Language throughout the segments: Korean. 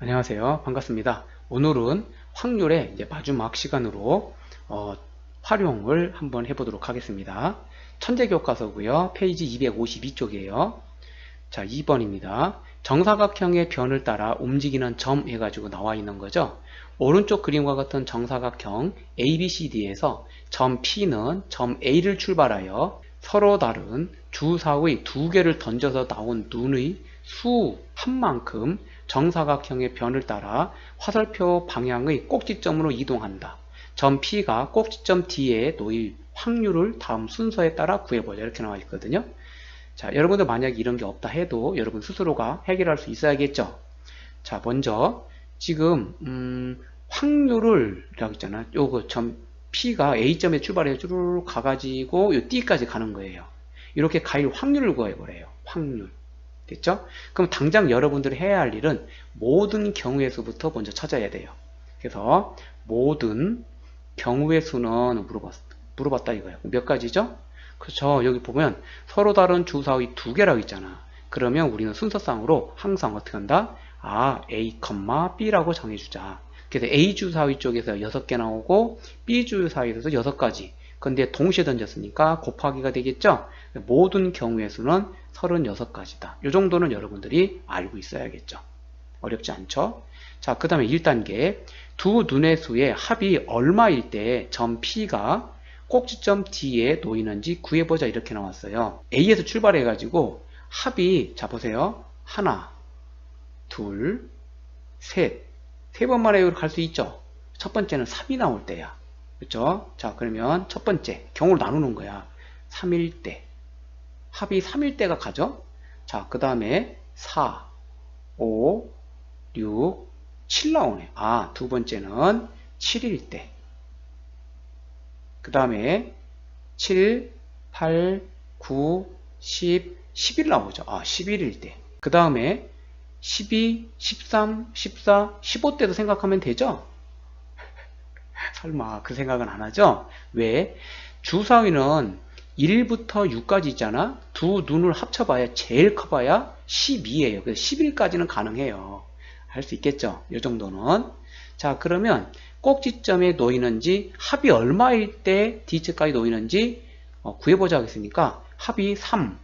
안녕하세요. 반갑습니다. 오늘은 확률의 이제 마지막 시간으로 어, 활용을 한번 해보도록 하겠습니다. 천재 교과서고요. 페이지 252쪽이에요. 자, 2번입니다. 정사각형의 변을 따라 움직이는 점 해가지고 나와 있는 거죠. 오른쪽 그림과 같은 정사각형 ABCD에서 점 P는 점 A를 출발하여 서로 다른 주사의 두 개를 던져서 나온 눈의 수 한 만큼 정사각형의 변을 따라 화살표 방향의 꼭지점으로 이동한다. 점 P가 꼭지점 D에 놓일 확률을 다음 순서에 따라 구해보자. 이렇게 나와 있거든요. 자, 여러분들 만약 이런 게 없다 해도 여러분 스스로가 해결할 수 있어야겠죠. 자, 먼저 지금 음, 확률을 라고 있잖아. 요거 점 P가 A점에 출발해 쭈르륵 가가지고 요 D까지 가는 거예요. 이렇게 가일 확률을 구해보래요. 확률. 됐죠? 그럼 당장 여러분들이 해야 할 일은 모든 경우의 수부터 먼저 찾아야 돼요. 그래서 모든 경우의 수는 물어봤, 물어봤다 이거예요. 몇 가지죠? 그렇죠. 여기 보면 서로 다른 주사의 두 개라고 있잖아. 그러면 우리는 순서상으로 항상 어떻게 한다? 아, A, B라고 정해주자. 그래서 A 주사위 쪽에서 6개 나오고 B 주사위에서 6가지. 근데 동시에 던졌으니까 곱하기가 되겠죠? 모든 경우의 수는 36가지다. 이 정도는 여러분들이 알고 있어야겠죠. 어렵지 않죠? 자, 그 다음에 1단계. 두 눈의 수의 합이 얼마일 때 점 P가 꼭지점 D에 놓이는지 구해보자 이렇게 나왔어요. A에서 출발해가지고 합이 자 보세요. 하나, 둘, 셋. 세 번 만에 갈 수 있죠. 첫 번째는 3이 나올 때야. 그렇죠? 자 그러면 첫 번째 경우를 나누는 거야. 3일 때. 합이 3일 때가 가죠? 자, 그 다음에 4, 5, 6, 7 나오네. 아, 두 번째는 7일 때. 그 다음에 7, 8, 9, 10, 11 나오죠. 아, 11일 때. 그 다음에 12, 13, 14, 15 때도 생각하면 되죠? 설마 그 생각은 안 하죠? 왜? 주사위는 1부터 6까지 있잖아. 두 눈을 합쳐봐야 제일 커봐야 12예요. 그래서 11까지는 가능해요. 할 수 있겠죠. 이 정도는. 자 그러면 꼭지점에 놓이는지 합이 얼마일 때 D자까지 놓이는지 어, 구해보자 하겠습니까? 합이 3,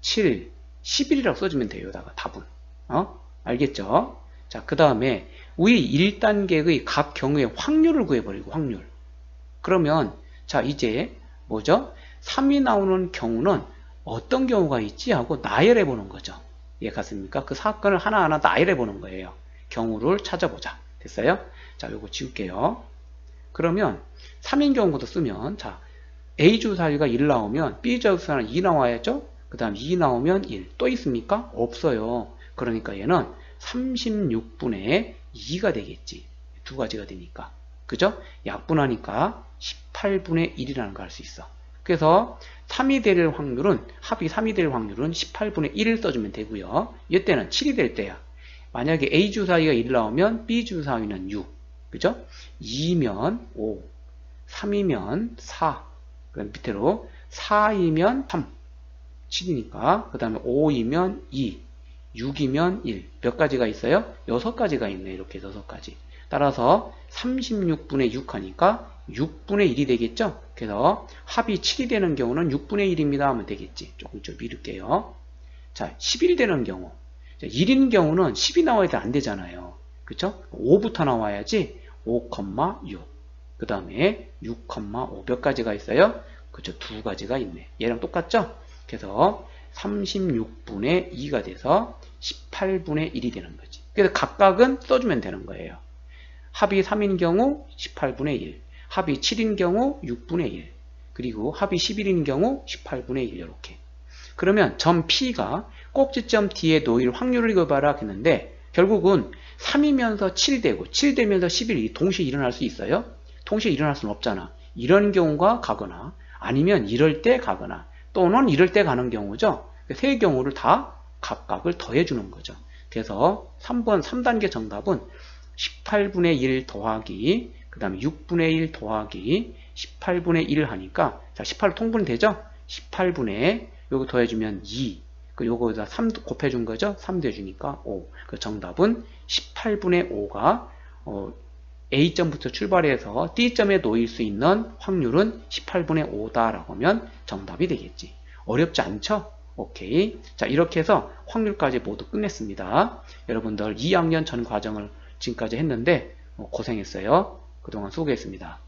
7, 11이라고 써주면 돼요. 여기다가 답은. 어? 알겠죠? 자, 그 다음에 위 1단계의 각 경우의 확률을 구해버리고 확률. 그러면 자 이제 뭐죠? 3이 나오는 경우는 어떤 경우가 있지 하고 나열해 보는 거죠. 이해 갔습니까? 그 사건을 하나하나 나열해 보는 거예요. 경우를 찾아보자. 됐어요? 자, 요거 지울게요. 그러면 3인 경우도 쓰면 자 A 주사위가 1 나오면 B 주사위는 2 나와야죠? 그 다음 2 나오면 1. 또 있습니까? 없어요. 그러니까 얘는 36분의 2가 되겠지. 두 가지가 되니까. 그죠? 약분하니까 18분의 1이라는 걸 알 수 있어. 그래서 3이 될 확률은 합이 3이 될 확률은 18분의 1을 써주면 되고요. 이때는 7이 될 때야. 만약에 A 주사위가 1 나오면 B 주사위는 6. 그죠? 2면 5, 3이면 4. 그럼 밑으로 4이면 3, 7이니까 그 다음에 5이면 2, 6이면 1. 몇 가지가 있어요? 6가지가 있네. 이렇게 6가지. 따라서 36분의 6 하니까 6분의 1이 되겠죠? 그래서 합이 7이 되는 경우는 6분의 1입니다 하면 되겠지. 조금 좀 미룰게요. 자, 10이 되는 경우. 1인 경우는 10이 나와야 돼안 되잖아요. 그쵸? 5부터 나와야지 5,6. 그 다음에 6,5 몇 가지가 있어요? 그쵸? 두 가지가 있네. 얘랑 똑같죠? 그래서 36분의 2가 돼서 18분의 1이 되는 거지. 그래서 각각은 써주면 되는 거예요. 합이 3인 경우 18분의 1, 합이 7인 경우 6분의 1, 그리고 합이 11인 경우 18분의 1 이렇게. 그러면 점 P가 꼭지점 D에 놓일 확률을 이거봐라 했는데 결국은 3이면서 7 되고 7 되면서 11이 동시에 일어날 수 있어요? 동시에 일어날 수는 없잖아. 이런 경우가 가거나 아니면 이럴 때 가거나 또는 이럴 때 가는 경우죠. 세 경우를 다 각각을 더해주는 거죠. 그래서 3번 3단계 정답은 18분의 1 더하기 그 다음에 6분의 1 더하기 18분의 1 하니까 자 18 통분되죠? 18분의 요거 더해주면 2. 그 요거에다 3 곱해준 거죠. 3 돼주니까 5. 그 정답은 18분의 5가 어, A점부터 출발해서 D점에 놓일 수 있는 확률은 18분의 5다라고 하면 정답이 되겠지. 어렵지 않죠? 오케이. 자, 이렇게 해서 확률까지 모두 끝냈습니다. 여러분들 2학년 전 과정을 지금까지 했는데 어, 고생했어요. 그동안 수고했습니다.